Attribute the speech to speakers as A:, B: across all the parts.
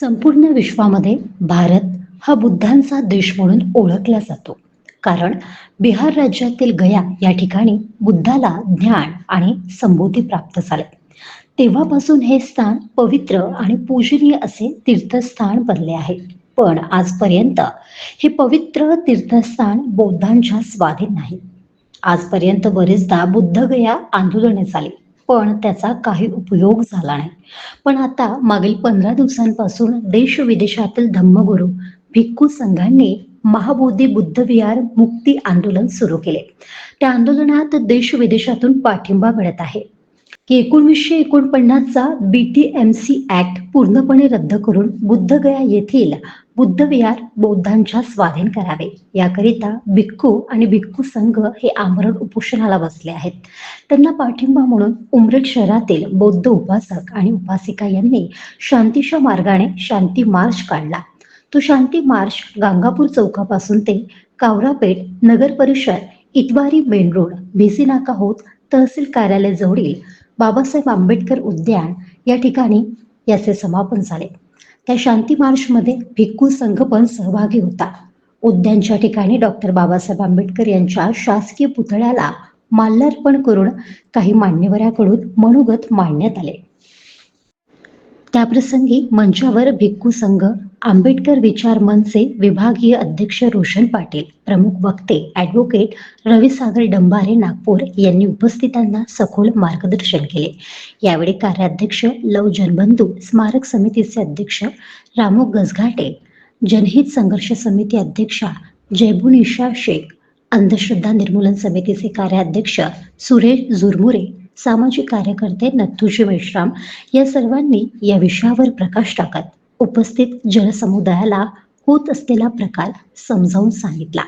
A: संपूर्ण विश्वामध्ये भारत हा बुद्धांचा देश म्हणून ओळखला जातो. कारण बिहार राज्यातील गया या ठिकाणी बुद्धाला ज्ञान आणि संबोधी प्राप्त झाले. तेव्हापासून हे स्थान पवित्र आणि पूजनीय असे तीर्थस्थान बनले आहे. पण आजपर्यंत हे पवित्र तीर्थस्थान बौद्धांच्या स्वाधीन नाही. आजपर्यंत बरेचदा बुद्धगया आंदोलने झाली. पण त्याचा काही उपयोग झाला नाही. पण आता मागील पंधरा दिवसांपासून देश विदेशातील धम्मगुरू भिक्खू संघांनी महाबोधी बुद्ध विहार मुक्ती आंदोलन सुरू केले. त्या आंदोलनात देश विदेशातून पाठिंबा मिळत आहे. की एकोणीसशे एकोणपन्नासचा B T M C act पूर्णपणे रद्द करून बुद्धगया येथील बुद्ध विहार बौद्धांच्या स्वाधीन करावे. याकरिता भिक्खू आणि भिक्खू संघ हे आमरण उपोषणाला बसले आहेत. त्यांना पाठिंबा म्हणून उमरेड शहरातील बौद्ध उपासक आणि उपासिका यांनी शांतीच्या मार्गाने शांती मार्च काढला. तो शांती मार्च गांगापूर चौकापासून ते कावरापेठ नगर परिषद इतवारी मेन रोड भिसी नाका होत तहसील कार्यालय जवळील बाबासाहेब आंबेडकर उद्यान या ठिकाणी याचे समापन झाले. त्या शांती मार्चमध्ये भिक्खू संघ पण सहभागी होता. उद्यानच्या ठिकाणी डॉक्टर बाबासाहेब आंबेडकर यांच्या शासकीय पुतळ्याला माल्यार्पण करून काही मान्यवरांकडून मनोगत मांडण्यात आले. त्याप्रसंगी मंचावर भिक्खू संघ आंबेडकर विचार मनचे विभागीय अध्यक्ष रोशन पाटील प्रमुख वक्ते ॲडव्होकेट रविसागर डंबारे नागपूर यांनी उपस्थितांना सखोल मार्गदर्शन केले. यावेळी कार्याध्यक्ष लव जनबंधू स्मारक समितीचे अध्यक्ष रामू गजघाटे जनहित संघर्ष समिती अध्यक्षा जयबुनिशा शेख अंधश्रद्धा निर्मूलन समितीचे कार्याध्यक्ष सुरेश जुरमुरे सामाजिक कार्यकर्ते नथुजी मेश्राम या सर्वांनी या विषयावर प्रकाश टाकत उपस्थित जनसमुदायाला होत असलेला प्रकार समजावून सांगितला.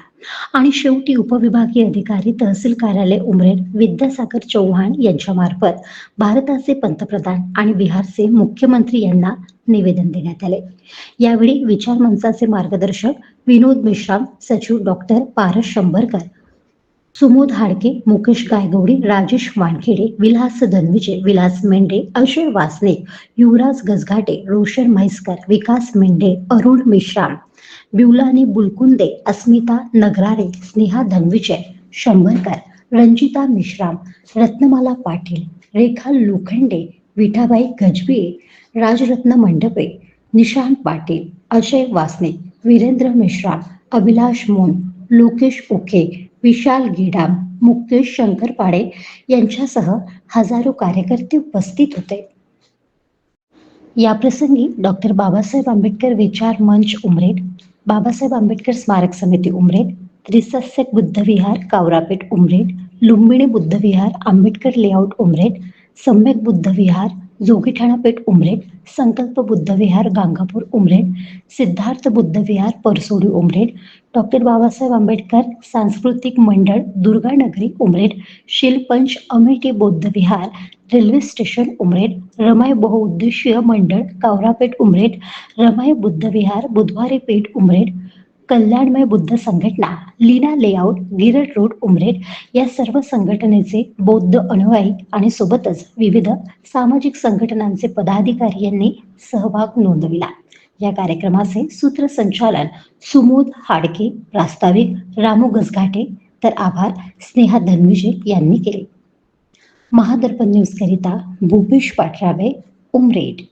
A: आणि शेवटी उपविभागीय अधिकारी तहसील कार्यालय उमरेड विद्यासागर चौहान यांच्या मार्फत भारताचे पंतप्रधान आणि बिहारचे मुख्यमंत्री यांना निवेदन देण्यात आले. यावेळी विचार मंचाचे मार्गदर्शक विनोद मेश्राम सचिव डॉक्टर पारस शंभरकर सुमोद हाडके मुकेश गायगवडी राजेश वानखेडे विलास धनविजय विलास मेंढे अजय वासने युवराज गजघाटे रोशन म्हैसकर विकास मेंढे अरुण मेश्राम बिवलानी बुलकुंदे अस्मिता नगरारे स्नेहा धनविजय शंभरकर रंजिता मिश्राम रत्नमाला पाटील रेखा लोखंडे विठाबाई गजबिये राजरत्न मंडपे निशांत पाटील अजय वासने वीरेंद्र मिश्राम अभिलाष मोन लोकेश ओके विशाल गिडाम मुकेश शंकर पाडे यांच्यासह हजारो कार्यकर्ते उपस्थित होते. याप्रसंगी डॉक्टर बाबासाहेब आंबेडकर विचार मंच उमरेड बाबासाहेब आंबेडकर स्मारक समिती उमरेड त्रिसस्यक बुद्धविहार कावरापेठ उमरेड लुंबिणी बुद्धविहार आंबेडकर लेआउट उमरेड सम्यक बुद्धविहार जोगीठाणा पेठ उमरेड संकल्प बुद्ध विहार गांगापूर उमरेड सिद्धार्थ बुद्ध विहार परसोडी उमरेड डॉक्टर बाबासाहेब आंबेडकर सांस्कृतिक मंडळ दुर्गानगरी उमरेड शिलपंच अमेठी बौद्ध विहार रेल्वे स्टेशन उमरेड रमाई बहुउद्देशीय मंडळ कावरापेठ उमरेड रमाई बुद्ध विहार बुधवारी पेठ उमरेड कल्याणमय बुद्ध संघटना लीना लेआउट गिरड रोड उमरेड या सर्व संघटनेचे बौद्ध अनुयायी आणि सोबतच विविध सामाजिक संघटनांचे पदाधिकारी यांनी सहभाग नोंदविला. या कार्यक्रमाचे सूत्रसंचालन सुमोद हाडके प्रास्ताविक रामू गसघाटे तर आभार स्नेहा धनविजे यांनी केले. महादर्पण न्यूज करिता भूपेश पाठराबे उमरेड.